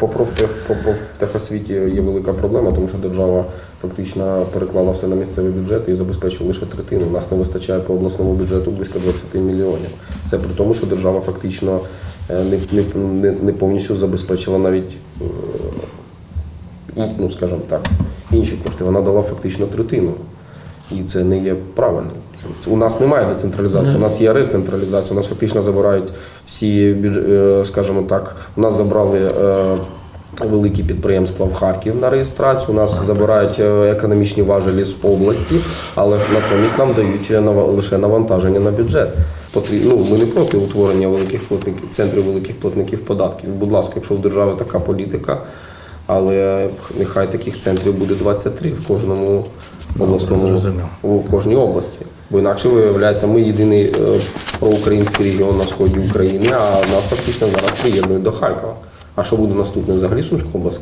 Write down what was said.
По профтехосвіті є велика проблема, тому що держава фактично переклала все на місцевий бюджет і забезпечує лише третину. У нас не вистачає по обласному бюджету близько 20 мільйонів. Це при тому, що держава фактично е, не, не, не, повністю забезпечила навіть, е, ну скажімо так, інші кошти. Вона дала фактично третину. І це не є правильно. У нас немає децентралізації, у нас є рецентралізація. У нас фактично забирають всі е, скажімо так, у нас забрали е, великі підприємства в Харків на реєстрацію. У нас забирають е, економічні важелі з області, але натомість нам дають лише навантаження на бюджет. Ну, ми не проти утворення великих платників, центрів великих платників податків. Будь ласка, якщо в держави така політика, але нехай таких центрів буде 23 в кожному обласному у кожній області. Бо інакше виявляється, ми єдиний е, проукраїнський регіон на сході України, а нас фактично зараз приєднують до Харкова. А що буде наступне? Взагалі Сумська область?